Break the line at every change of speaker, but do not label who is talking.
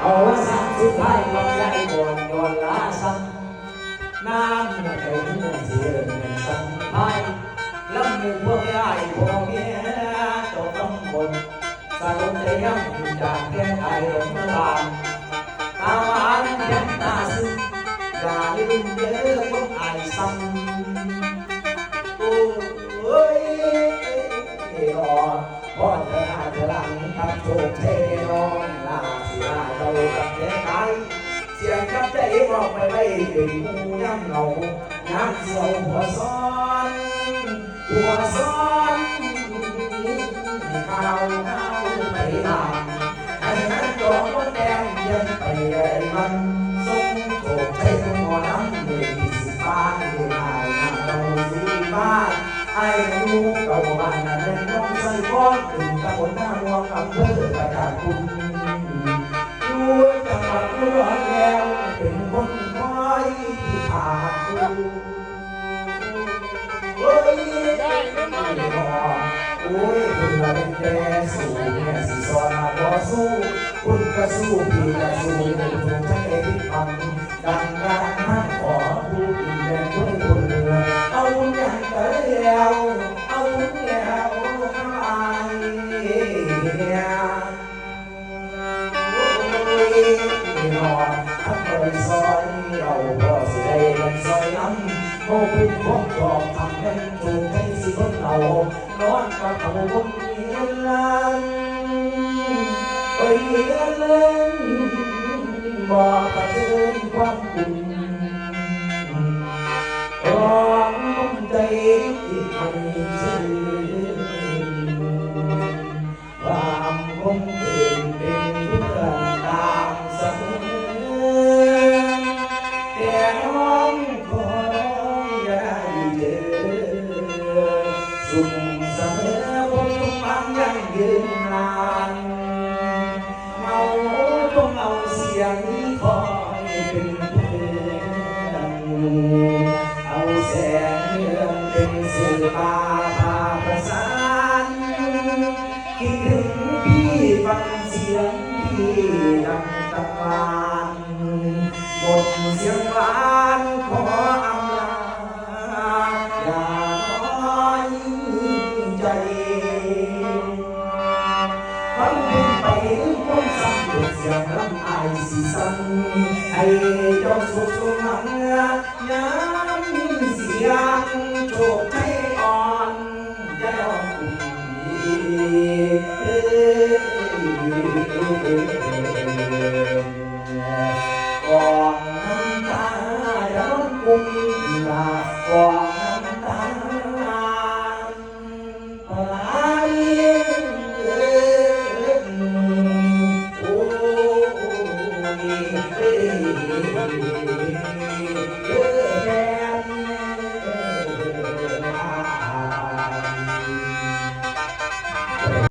เอาว่าสักสุดท้ายลำไยก่อนย้อนลาซ้ำน้ำใจเมื่อเสียเงินซ้ำไปลำหนึ่งพวกยายพวกเมียเจ้าต้องบนสรุปใจยังจากแก่ไทยลงมาบานตาหวานยังตาซึ้งอย่าลืมเด้อพวกไอ้ซ้ำโอ้ยเออพ่อเธออาจจะหลังทำโชคเท สียงกับใจบอกไปไม่ถึงมูย่ำเหงาน้ำเสียวหัวซ้อนหัวซ้อนข้าวข้าวไปตามอันนั้นจองว่าแดงยังไปไอ้มันส่งโชคให้ทั้งหมอน้ำหนึ่งสิบบาทที่นายนำเราสู่บ้านไอ้ลูกเก่าบ้านนั้นนน้องใส่ก้อนถึงตะบนหน้าวัวอำเภอประกาศคุณ อ้ยคุณมาเป็นแกสู้เนี่ยสิสอนมาต่อสู้คุณก็สู้พี่ก็สู้เป็นถูกใจ นพวกกอบทำให้ถูกให้สิคนเรานอนกับเขาบนเมียลันไปเรียนเล่นบอกไปเชิญความคุณ สุขเสมอคงฟังยังยืนนานเมาต้องเอาเสียงนี้คอยเป็นเพื่อนเอาแสงเรืองเป็นสื่อตาพาประสานคิดถึงพี่ฟังเสียงพี่ดังตะวา ให้เจ้าสุขสมังย้ำเสียงโชค